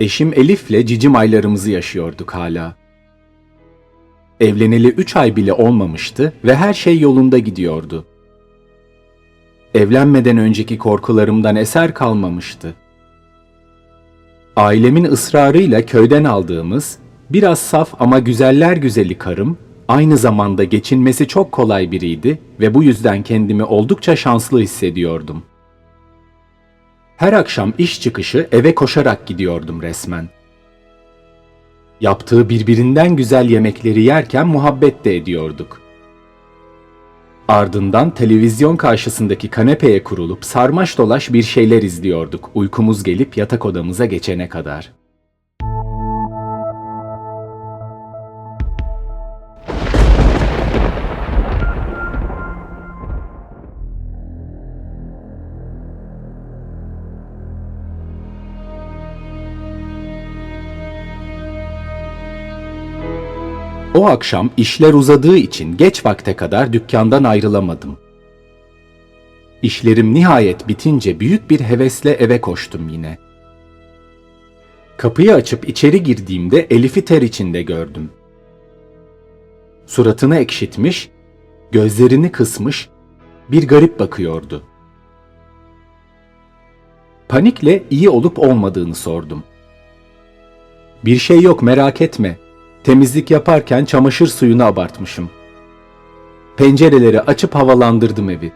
Eşim Elif'le cicim aylarımızı yaşıyorduk hala. Evleneli üç ay bile olmamıştı ve her şey yolunda gidiyordu. Evlenmeden önceki korkularımdan eser kalmamıştı. Ailemin ısrarıyla köyden aldığımız, biraz saf ama güzeller güzeli karım, aynı zamanda geçinmesi çok kolay biriydi ve bu yüzden kendimi oldukça şanslı hissediyordum. Her akşam iş çıkışı eve koşarak gidiyordum resmen. Yaptığı birbirinden güzel yemekleri yerken muhabbet de ediyorduk. Ardından televizyon karşısındaki kanepeye kurulup sarmaş dolaş bir şeyler izliyorduk uykumuz gelip yatak odamıza geçene kadar. O akşam işler uzadığı için geç vakte kadar dükkandan ayrılamadım. İşlerim nihayet bitince büyük bir hevesle eve koştum yine. Kapıyı açıp içeri girdiğimde Elif'i ter içinde gördüm. Suratını ekşitmiş, gözlerini kısmış, bir garip bakıyordu. Panikle iyi olup olmadığını sordum. Bir şey yok merak etme. Temizlik yaparken çamaşır suyunu abartmışım. Pencereleri açıp havalandırdım evi.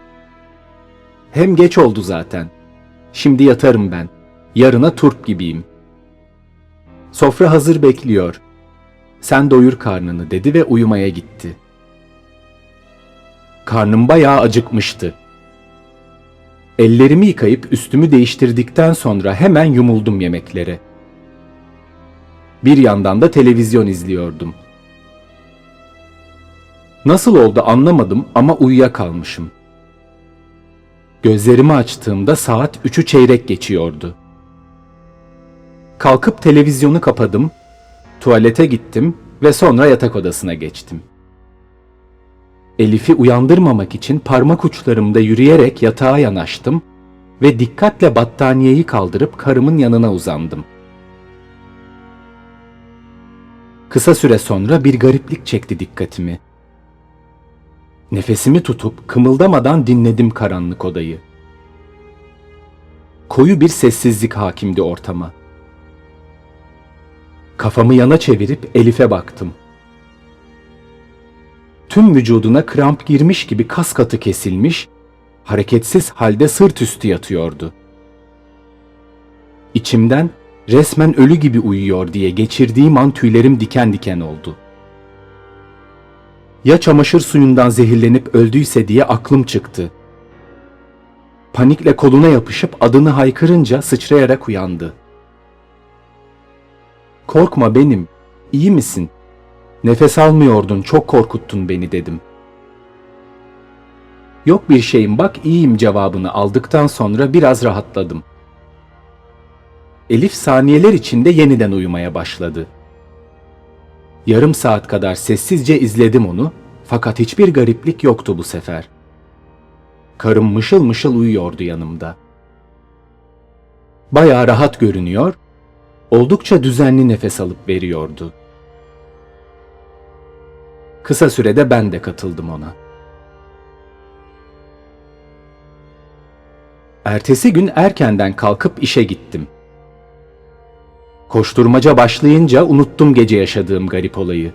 Hem geç oldu zaten. Şimdi yatarım ben. Yarına turp gibiyim. Sofra hazır bekliyor. Sen doyur karnını dedi ve uyumaya gitti. Karnım bayağı acıkmıştı. Ellerimi yıkayıp üstümü değiştirdikten sonra hemen yumuldum yemeklere. Bir yandan da televizyon izliyordum. Nasıl oldu anlamadım ama uyuyakalmışım. Gözlerimi açtığımda saat üçü çeyrek geçiyordu. Kalkıp televizyonu kapadım, tuvalete gittim ve sonra yatak odasına geçtim. Elif'i uyandırmamak için parmak uçlarımda yürüyerek yatağa yanaştım ve dikkatle battaniyeyi kaldırıp karımın yanına uzandım. Kısa süre sonra bir gariplik çekti dikkatimi. Nefesimi tutup kımıldamadan dinledim karanlık odayı. Koyu bir sessizlik hakimdi ortama. Kafamı yana çevirip Elif'e baktım. Tüm vücuduna kramp girmiş gibi kas katı kesilmiş, hareketsiz halde sırt üstü yatıyordu. İçimden resmen ölü gibi uyuyor diye geçirdiğim an tüylerim diken diken oldu. Ya çamaşır suyundan zehirlenip öldüyse diye aklım çıktı. Panikle koluna yapışıp adını haykırınca sıçrayarak uyandı. Korkma benim, iyi misin? Nefes almıyordun, çok korkuttun beni dedim. Yok bir şeyim bak iyiyim cevabını aldıktan sonra biraz rahatladım. Elif saniyeler içinde yeniden uyumaya başladı. Yarım saat kadar sessizce izledim onu fakat hiçbir gariplik yoktu bu sefer. Karım mışıl mışıl uyuyordu yanımda. Bayağı rahat görünüyor, oldukça düzenli nefes alıp veriyordu. Kısa sürede ben de katıldım ona. Ertesi gün erkenden kalkıp işe gittim. Koşturmaca başlayınca unuttum gece yaşadığım garip olayı.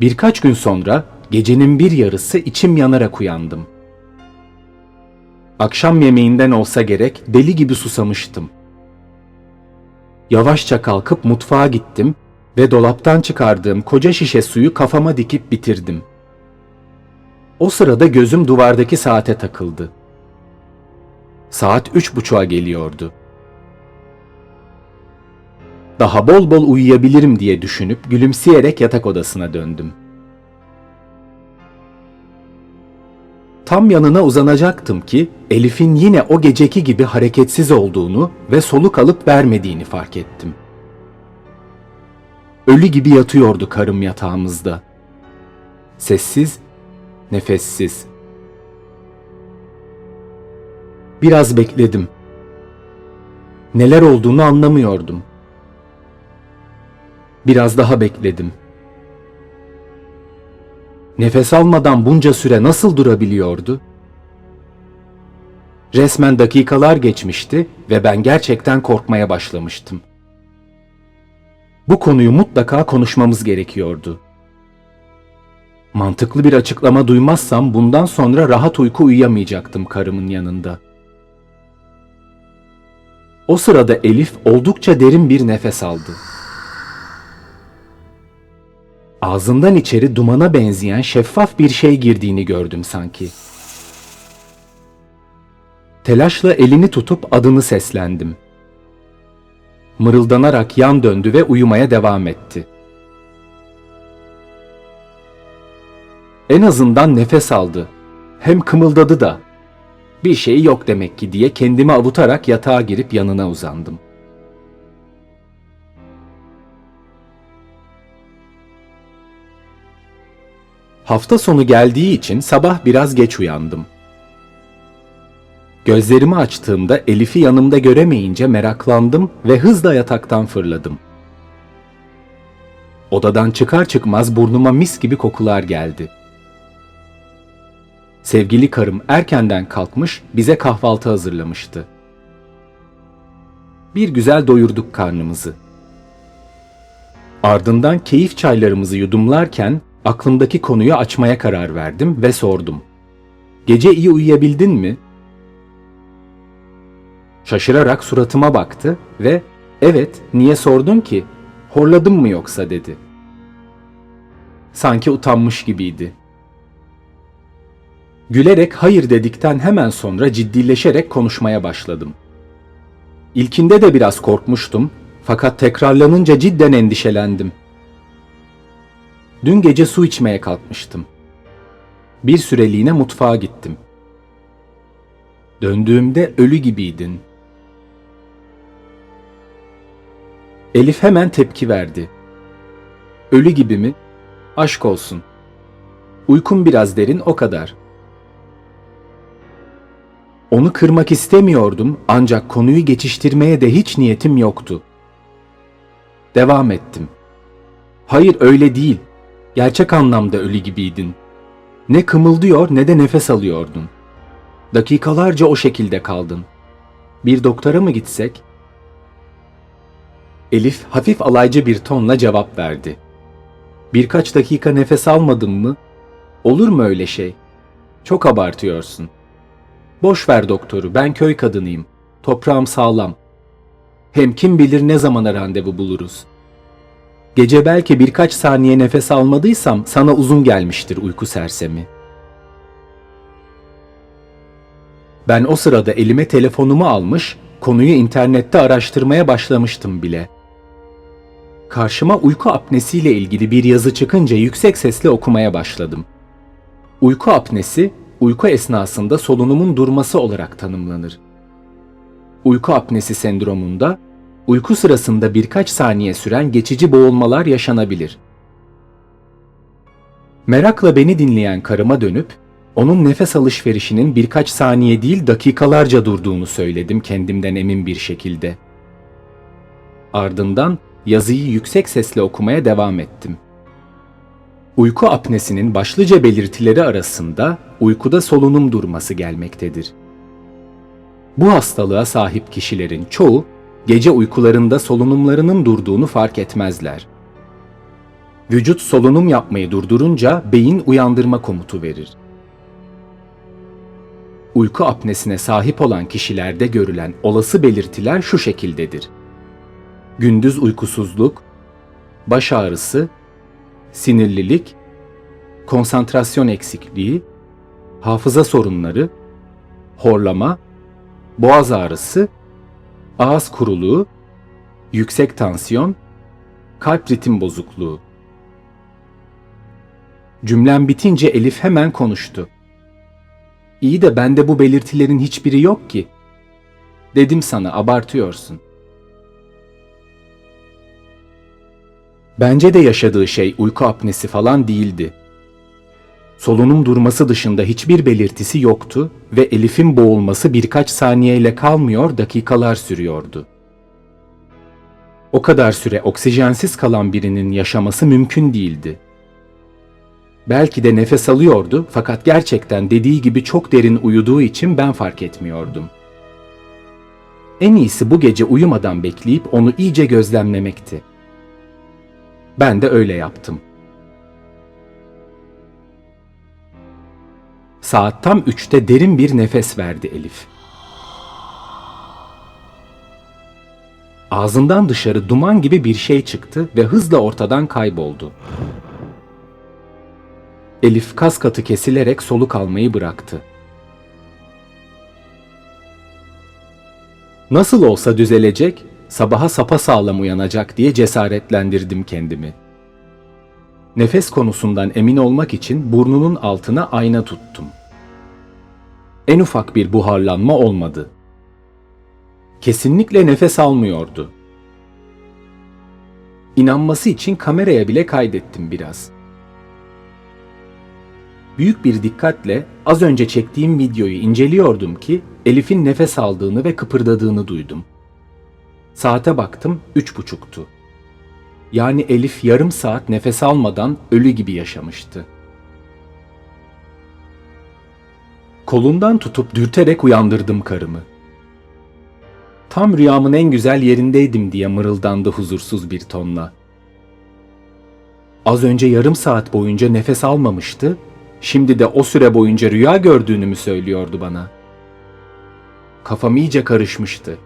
Birkaç gün sonra gecenin bir yarısı içim yanarak uyandım. Akşam yemeğinden olsa gerek deli gibi susamıştım. Yavaşça kalkıp mutfağa gittim ve dolaptan çıkardığım koca şişe suyu kafama dikip bitirdim. O sırada gözüm duvardaki saate takıldı. Saat üç buçuğa geliyordu. Daha bol bol uyuyabilirim diye düşünüp gülümseyerek yatak odasına döndüm. Tam yanına uzanacaktım ki Elif'in yine o geceki gibi hareketsiz olduğunu ve soluk alıp vermediğini fark ettim. Ölü gibi yatıyordu karım yatağımızda. Sessiz, nefessiz. Biraz bekledim. Neler olduğunu anlamıyordum. Biraz daha bekledim. Nefes almadan bunca süre nasıl durabiliyordu? Resmen dakikalar geçmişti ve ben gerçekten korkmaya başlamıştım. Bu konuyu mutlaka konuşmamız gerekiyordu. Mantıklı bir açıklama duymazsam bundan sonra rahat uyku uyuyamayacaktım karımın yanında. O sırada Elif oldukça derin bir nefes aldı. Ağzından içeri dumana benzeyen şeffaf bir şey girdiğini gördüm sanki. Telaşla elini tutup adını seslendim. Mırıldanarak yan döndü ve uyumaya devam etti. En azından nefes aldı. Hem kımıldadı da. Bir şey yok demek ki diye kendimi avutarak yatağa girip yanına uzandım. Hafta sonu geldiği için sabah biraz geç uyandım. Gözlerimi açtığımda Elif'i yanımda göremeyince meraklandım ve hızla yataktan fırladım. Odadan çıkar çıkmaz burnuma mis gibi kokular geldi. Sevgili karım erkenden kalkmış bize kahvaltı hazırlamıştı. Bir güzel doyurduk karnımızı. Ardından keyif çaylarımızı yudumlarken aklımdaki konuyu açmaya karar verdim ve sordum. Gece iyi uyuyabildin mi? Şaşırarak suratıma baktı ve evet niye sordun ki? Horladım mı yoksa dedi. Sanki utanmış gibiydi. Gülerek hayır dedikten hemen sonra ciddileşerek konuşmaya başladım. İlkinde de biraz korkmuştum fakat tekrarlanınca cidden endişelendim. Dün gece su içmeye kalkmıştım. Bir süreliğine mutfağa gittim. Döndüğümde ölü gibiydin. Elif hemen tepki verdi. Ölü gibi mi? Aşk olsun. Uykum biraz derin o kadar. Onu kırmak istemiyordum ancak konuyu geçiştirmeye de hiç niyetim yoktu. Devam ettim. Hayır öyle değil. Gerçek anlamda ölü gibiydin. Ne kımıldıyor ne de nefes alıyordun. Dakikalarca o şekilde kaldın. Bir doktora mı gitsek? Elif hafif alaycı bir tonla cevap verdi. Birkaç dakika nefes almadın mı? Olur mu öyle şey? Çok abartıyorsun. Boş ver doktoru, ben köy kadınıyım. Toprağım sağlam. Hem kim bilir ne zamana randevu buluruz. Gece belki birkaç saniye nefes almadıysam sana uzun gelmiştir uyku sersemi. Ben o sırada elime telefonumu almış, konuyu internette araştırmaya başlamıştım bile. Karşıma uyku apnesiyle ilgili bir yazı çıkınca yüksek sesle okumaya başladım. Uyku apnesi, uyku esnasında solunumun durması olarak tanımlanır. Uyku apnesi sendromunda uyku sırasında birkaç saniye süren geçici boğulmalar yaşanabilir. Merakla beni dinleyen karıma dönüp onun nefes alışverişinin birkaç saniye değil dakikalarca durduğunu söyledim kendimden emin bir şekilde. Ardından yazıyı yüksek sesle okumaya devam ettim. Uyku apnesinin başlıca belirtileri arasında uykuda solunum durması gelmektedir. Bu hastalığa sahip kişilerin çoğu gece uykularında solunumlarının durduğunu fark etmezler. Vücut solunum yapmayı durdurunca beyin uyandırma komutu verir. Uyku apnesine sahip olan kişilerde görülen olası belirtiler şu şekildedir. Gündüz uykusuzluk, baş ağrısı, sinirlilik, konsantrasyon eksikliği, hafıza sorunları, horlama, boğaz ağrısı, ağız kuruluğu, yüksek tansiyon, kalp ritim bozukluğu. Cümlem bitince Elif hemen konuştu. İyi de bende bu belirtilerin hiçbiri yok ki. Dedim sana abartıyorsun. Bence de yaşadığı şey uyku apnesi falan değildi. Solunum durması dışında hiçbir belirtisi yoktu ve Elif'in boğulması birkaç saniyeyle kalmıyor dakikalar sürüyordu. O kadar süre oksijensiz kalan birinin yaşaması mümkün değildi. Belki de nefes alıyordu fakat gerçekten dediği gibi çok derin uyuduğu için ben fark etmiyordum. En iyisi bu gece uyumadan bekleyip onu iyice gözlemlemekti. Ben de öyle yaptım. Saat tam üçte derin bir nefes verdi Elif. Ağzından dışarı duman gibi bir şey çıktı ve hızla ortadan kayboldu. Elif kas katı kesilerek soluk almayı bıraktı. Nasıl olsa düzelecek, sabaha sapa sağlam uyanacak diye cesaretlendirdim kendimi. Nefes konusundan emin olmak için burnunun altına ayna tuttum. En ufak bir buharlanma olmadı. Kesinlikle nefes almıyordu. İnanması için kameraya bile kaydettim biraz. Büyük bir dikkatle az önce çektiğim videoyu inceliyordum ki Elif'in nefes aldığını ve kıpırdadığını duydum. Saate baktım üç buçuktu. Yani Elif yarım saat nefes almadan ölü gibi yaşamıştı. Kolundan tutup dürterek uyandırdım karımı. Tam rüyamın en güzel yerindeydim diye mırıldandı huzursuz bir tonla. Az önce yarım saat boyunca nefes almamıştı, şimdi de o süre boyunca rüya gördüğünü mü söylüyordu bana? Kafam iyice karışmıştı.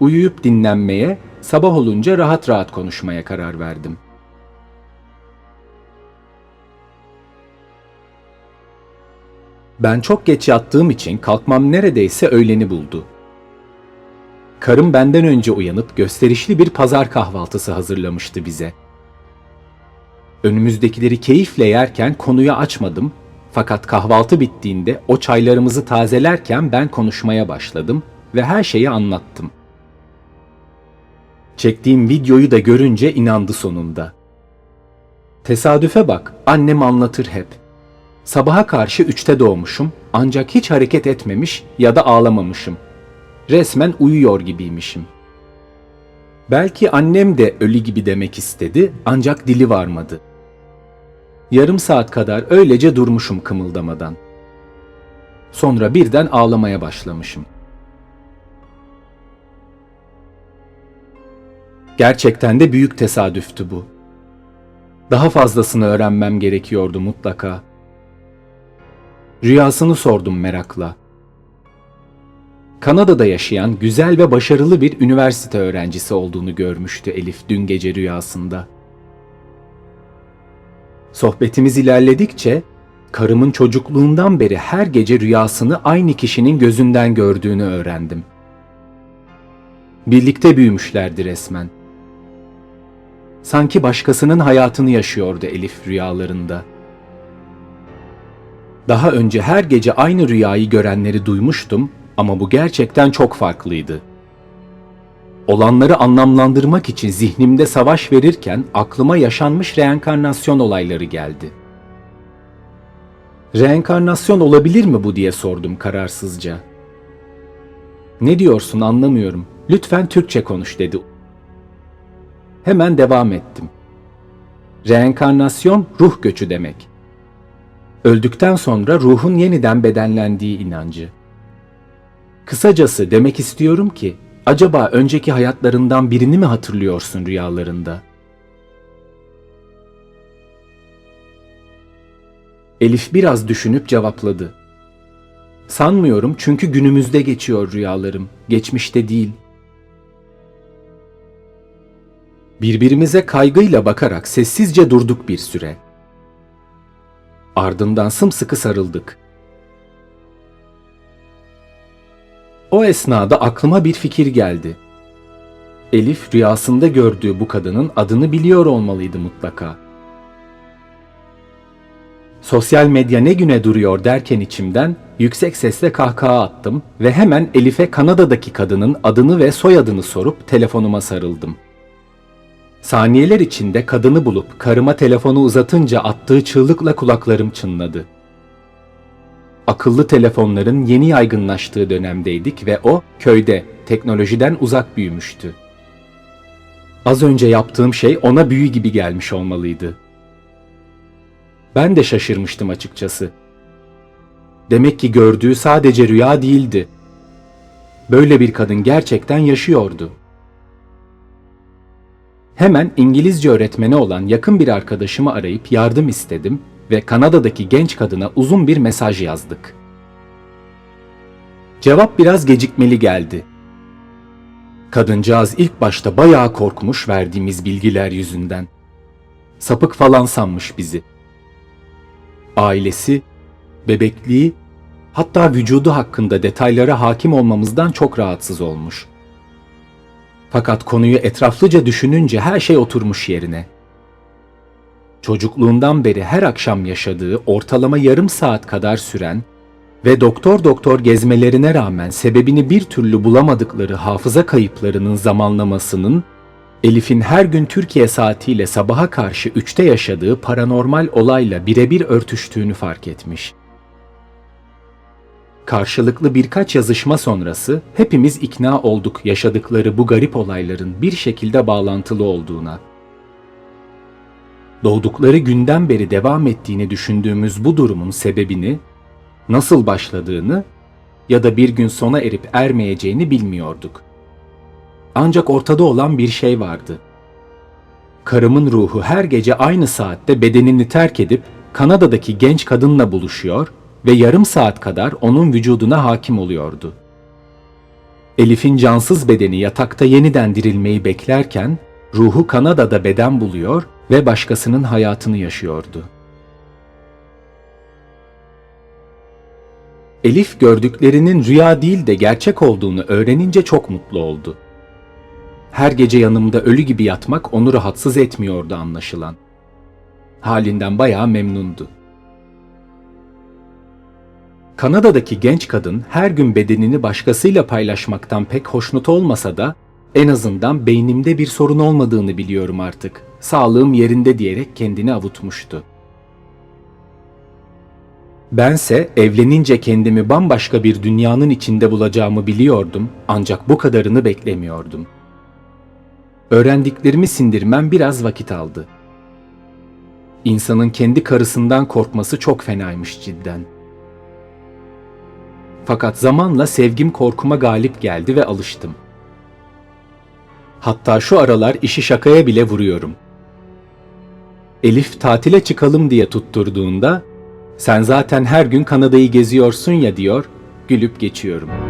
Uyuyup dinlenmeye, sabah olunca rahat rahat konuşmaya karar verdim. Ben çok geç yattığım için kalkmam neredeyse öğleni buldu. Karım benden önce uyanıp gösterişli bir pazar kahvaltısı hazırlamıştı bize. Önümüzdekileri keyifle yerken konuyu açmadım fakat kahvaltı bittiğinde o çaylarımızı tazelerken ben konuşmaya başladım ve her şeyi anlattım. Çektiğim videoyu da görünce inandı sonunda. Tesadüfe bak, annem anlatır hep. Sabaha karşı üçte doğmuşum ancak hiç hareket etmemiş ya da ağlamamışım. Resmen uyuyor gibiymişim. Belki annem de ölü gibi demek istedi ancak dili varmadı. Yarım saat kadar öylece durmuşum kımıldamadan. Sonra birden ağlamaya başlamışım. Gerçekten de büyük tesadüftü bu. Daha fazlasını öğrenmem gerekiyordu mutlaka. Rüyasını sordum merakla. Kanada'da yaşayan güzel ve başarılı bir üniversite öğrencisi olduğunu görmüştü Elif dün gece rüyasında. Sohbetimiz ilerledikçe karımın çocukluğundan beri her gece rüyasını aynı kişinin gözünden gördüğünü öğrendim. Birlikte büyümüşlerdi resmen. Sanki başkasının hayatını yaşıyordu Elif rüyalarında. Daha önce her gece aynı rüyayı görenleri duymuştum ama bu gerçekten çok farklıydı. Olanları anlamlandırmak için zihnimde savaş verirken aklıma yaşanmış reenkarnasyon olayları geldi. Reenkarnasyon olabilir mi bu diye sordum kararsızca. Ne diyorsun anlamıyorum. Lütfen Türkçe konuş dedi. Hemen devam ettim. Reenkarnasyon ruh göçü demek. Öldükten sonra ruhun yeniden bedenlendiği inancı. Kısacası demek istiyorum ki acaba önceki hayatlarından birini mi hatırlıyorsun rüyalarında? Elif biraz düşünüp cevapladı. Sanmıyorum çünkü günümüzde geçiyor rüyalarım, geçmişte değil. Birbirimize kaygıyla bakarak sessizce durduk bir süre. Ardından sımsıkı sarıldık. O esnada aklıma bir fikir geldi. Elif rüyasında gördüğü bu kadının adını biliyor olmalıydı mutlaka. Sosyal medya ne güne duruyor derken içimden yüksek sesle kahkaha attım ve hemen Elif'e Kanada'daki kadının adını ve soyadını sorup telefonuma sarıldım. Saniyeler içinde kadını bulup karıma telefonu uzatınca attığı çığlıkla kulaklarım çınladı. Akıllı telefonların yeni yaygınlaştığı dönemdeydik ve o köyde teknolojiden uzak büyümüştü. Az önce yaptığım şey ona büyü gibi gelmiş olmalıydı. Ben de şaşırmıştım açıkçası. Demek ki gördüğü sadece rüya değildi. Böyle bir kadın gerçekten yaşıyordu. Hemen İngilizce öğretmeni olan yakın bir arkadaşımı arayıp yardım istedim ve Kanada'daki genç kadına uzun bir mesaj yazdık. Cevap biraz gecikmeli geldi. Kadıncağız ilk başta bayağı korkmuş verdiğimiz bilgiler yüzünden. Sapık falan sanmış bizi. Ailesi, bebekliği, hatta vücudu hakkında detaylara hakim olmamızdan çok rahatsız olmuş. Fakat konuyu etraflıca düşününce her şey oturmuş yerine. Çocukluğundan beri her akşam yaşadığı ortalama yarım saat kadar süren ve doktor doktor gezmelerine rağmen sebebini bir türlü bulamadıkları hafıza kayıplarının zamanlamasının Elif'in her gün Türkiye saatiyle sabaha karşı 3'te yaşadığı paranormal olayla birebir örtüştüğünü fark etmiş. Karşılıklı birkaç yazışma sonrası hepimiz ikna olduk yaşadıkları bu garip olayların bir şekilde bağlantılı olduğuna. Doğdukları günden beri devam ettiğini düşündüğümüz bu durumun sebebini, nasıl başladığını ya da bir gün sona erip ermeyeceğini bilmiyorduk. Ancak ortada olan bir şey vardı. Karımın ruhu her gece aynı saatte bedenini terk edip Kanada'daki genç kadınla buluşuyor ve yarım saat kadar onun vücuduna hakim oluyordu. Elif'in cansız bedeni yatakta yeniden dirilmeyi beklerken ruhu Kanada'da beden buluyor ve başkasının hayatını yaşıyordu. Elif gördüklerinin rüya değil de gerçek olduğunu öğrenince çok mutlu oldu. Her gece yanımda ölü gibi yatmak onu rahatsız etmiyordu anlaşılan. Halinden bayağı memnundu. Kanada'daki genç kadın her gün bedenini başkasıyla paylaşmaktan pek hoşnut olmasa da en azından beynimde bir sorun olmadığını biliyorum artık. Sağlığım yerinde diyerek kendini avutmuştu. Bense evlenince kendimi bambaşka bir dünyanın içinde bulacağımı biliyordum ancak bu kadarını beklemiyordum. Öğrendiklerimi sindirmem biraz vakit aldı. İnsanın kendi karısından korkması çok fenaymış cidden. Fakat zamanla sevgim korkuma galip geldi ve alıştım. Hatta şu aralar işi şakaya bile vuruyorum. Elif tatile çıkalım diye tutturduğunda sen zaten her gün Kanada'yı geziyorsun ya diyor, gülüp geçiyorum.''